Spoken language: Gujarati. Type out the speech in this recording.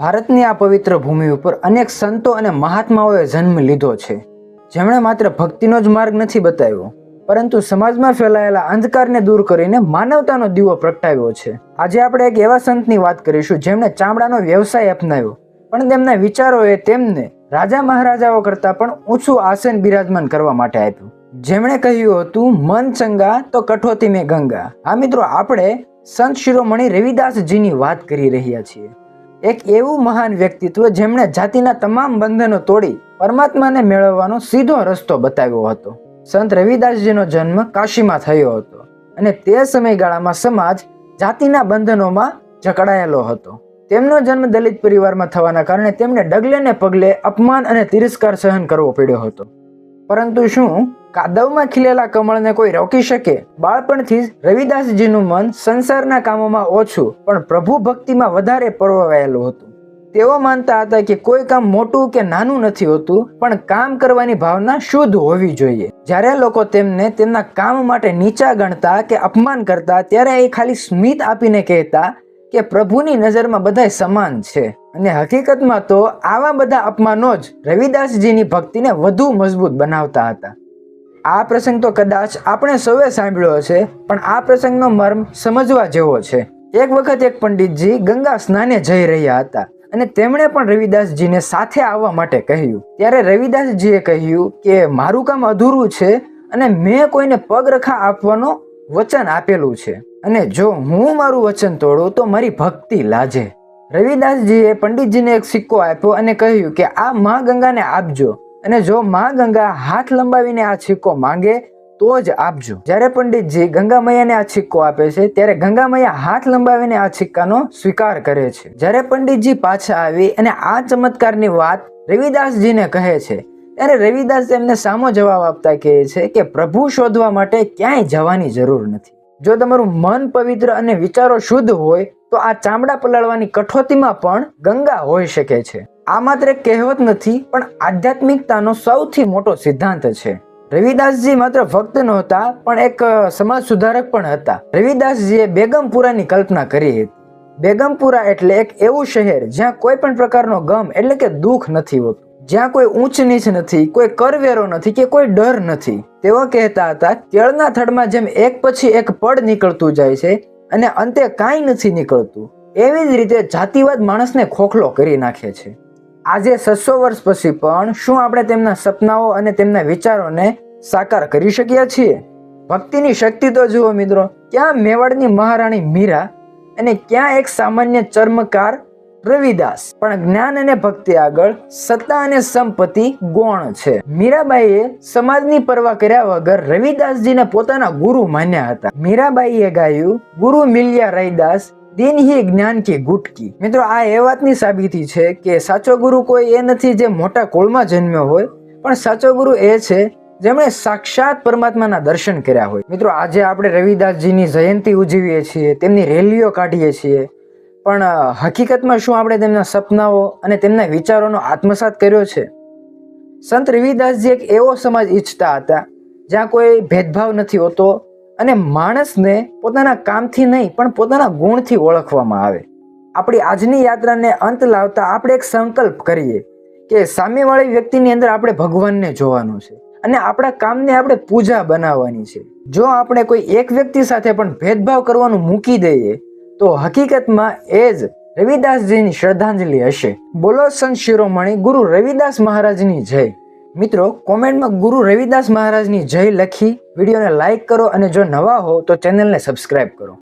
ભારતની આ પવિત્ર ભૂમિ ઉપર અનેક સંતો અને મહાત્માઓએ જન્મ લીધો છે. જેમણે માત્ર ભક્તિનો જ માર્ગ નથી બતાવ્યો, પરંતુ સમાજમાં ફેલાયેલા અંધકારને દૂર કરીને માનવતાનો દીવો પ્રગટાવ્યો છે. આજે આપણે એક એવા સંતની વાત કરીશું જેમણે ચામડાનો વ્યવસાય અપનાવ્યો, પણ તેમના વિચારોએ તેમને રાજા મહારાજાઓ કરતાં પણ ઊંચું આસન બિરાજમાન કરવા માટે આપ્યું. જેમણે કહ્યું હતું, મન ચંગા તો કઠોતી મેં ગંગા. આ મિત્રો, આપણે સંત શિરોમણી રવિદાસજીની વાત કરી રહ્યા છીએ. એક એવું મહાન વ્યક્તિત્વ જેમણે જાતિના તમામ બંધનો તોડી પરમાત્માને મેળવવાનો સીધો રસ્તો બતાવ્યો હતો. સંત રવિદાસજીનો જન્મ કાશીમાં થયો હતો અને તે સમયગાળામાં સમાજ જાતિના બંધનોમાં જકડાયેલો હતો. તેમનો જન્મ દલિત પરિવારમાં થવાના કારણે તેમને ડગલે ને પગલે અપમાન અને તિરસ્કાર સહન કરવો પડ્યો હતો. પરંતુ શું કાદવમાં ખીલેલા કમળને કોઈ રોકી શકે? બાળપણથી જ રવિદાસજીનું મન સંસારના કામોમાં ઓછું, પણ પ્રભુ ભક્તિમાં વધારે પરોવાયેલું હતું. તેઓ માનતા હતા કે કોઈ કામ મોટું કે નાનું નથી હોતું, પણ કામ કરવાની ભાવના શુદ્ધ હોવી જોઈએ. જ્યારે લોકો તેમને તેમના કામ માટે નીચા ગણતા કે અપમાન કરતા, ત્યારે એ ખાલી સ્મિત આપીને કહેતા કે પ્રભુની નજરમાં બધા સમાન છે. અને હકીકતમાં તો આવા બધા અપમાનો જ રવિદાસજીની ભક્તિને વધુ મજબૂત બનાવતા હતા. આ પ્રસંગ તો કદાચ આપણે સૌએ સાંભળ્યો છે પણ આ પ્રસંગનો મર્મ સમજવા જેવો છે. એક વખત એક પંડિતજી ગંગા સ્નાને જઈ રહ્યા હતા અને તેમણે પણ રવિદાસજીને સાથે આવવા માટે કહ્યું. ત્યારે રવિદાસજીએ કહ્યું કે, મારું કામ અધૂરું છે અને મેં કોઈને પગરખા આપવાનો વચન આપેલું છે. અને જો હું મારું વચન તોડું, તો મારી ભક્તિ લાજે. રવિદાસજીએ પંડિતજીને એક સિક્કો આપ્યો અને કહ્યું કે, આ મા ગંગાને આપજો. અને જો મા ગંગા હાથ લંબાવીને આ સિક્કો માંગે, તો જ આપજો. જ્યારે પંડિતજી ગંગા મૈયાને આ સિક્કો આપે છે, ત્યારે ગંગા મૈયા હાથ લંબાવીને આ સિક્કાનો સ્વીકાર કરે છે. જ્યારે પંડિતજી પાછા આવી અને આ ચમત્કારની વાત રવિદાસજીને કહે છે, ત્યારે રવિદાસ તેમને સામો જવાબ આપતા કહે છે કે, પ્રભુ શોધવા માટે ક્યાંય જવાની જરૂર નથી. જો તમારું મન પવિત્ર અને વિચારો શુદ્ધ હોય તો આ ચામડા પલાળવાની કઠોતીમાં પણ ગંગા હોઈ શકે છે. આ માત્ર કહેવત નથી, પણ આધ્યાત્મિકતાનો સૌથી મોટો સિદ્ધાંત છે. રવિદાસજી માત્ર ભક્ત નહોતા, પણ એક સમાજ સુધારક પણ હતા. રવિદાસજીએ બેગમપુરાની કલ્પના કરી હતી. બેગમપુરા એટલે એક એવું શહેર જ્યાં કોઈ પણ પ્રકારનો ગમ એટલે કે દુઃખ નથી હોતું. જ્યાં કોઈ ઊંચ નીચ નથી, કોઈ કરવેરો નથી કે કોઈ ડર નથી. તેઓ કહેતા હતા, કેળના થડમાં જેમ એક પછી એક પડ નીકળતું જાય છે અને અંતે કાંઈ નથી નીકળતું. એવી જ રીતે જાતિવાદ માણસને ખોખલો કરી નાખે છે. આજે છસો વર્ષ પછી પણ શું આપણે તેમના સપનાઓ અને તેમના વિચારોને સાકાર કરી શક્યા છીએ? ભક્તિની શક્તિ તો જુઓ મિત્રો, ક્યાં મેવાડની મહારાણી મીરા અને ક્યાં એક સામાન્ય ચર્મકાર રવિદાસ. પણ જ્ઞાન અને ભક્તિ આગળ સત્તા અને સંપત્તિ ગૌણ છે. મીરાબાઈએ સમાજની પરવા કર્યા વગર રવિદાસજીને પોતાના ગુરુ માન્યા હતા. મીરાબાઈએ ગાયું, ગુરુ મિલ્યા રવિદાસ દિન હી જ્ઞાન કી ગુટકી. મિત્રો, આ એ વાતની સાબિતી છે કે સાચો ગુરુ કોઈ એ નથી જે મોટા કુળમાં જન્મ્યો હોય, પણ સાચો ગુરુ એ છે જેમણે સાક્ષાત પરમાત્માના દર્શન કર્યા હોય. મિત્રો, આજે આપણે રવિદાસજીની જયંતિ ઉજવીએ છીએ, તેમની રેલીઓ કાઢીએ છીએ પણ હકીકતમાં શું આપણે તેમના સપનાઓ અને તેમના વિચારોનો આત્મસાત કર્યો છે? સંત રવિદાસજી એક એવો સમાજ ઈચ્છતા હતા, જ્યાં કોઈ ભેદભાવ નથી હોતો અને માણસને પોતાના કામથી નહીં, પણ પોતાના ગુણથી ઓળખવામાં આવે. આપણી આજની યાત્રાને અંત લાવતા આપણે એક સંકલ્પ કરીએ કે સામેવાળી વ્યક્તિની અંદર આપણે ભગવાનને જોવાનું છે અને આપણા કામને આપણે પૂજા બનાવવાની છે. જો આપણે કોઈ એક વ્યક્તિ સાથે પણ ભેદભાવ કરવાનું મૂકી દઈએ તો હકીકતમાં એ જ રવિદાસજીની શ્રદ્ધાંજલિ હશે. બોલો સંત શિરોમણી ગુરુ રવિદાસ મહારાજની જય. મિત્રો, કોમેન્ટમાં ગુરુ રવિદાસ મહારાજની જય લખી વિડીયોને લાઈક કરો અને જો નવા હો તો ચેનલને સબસ્ક્રાઇબ કરો.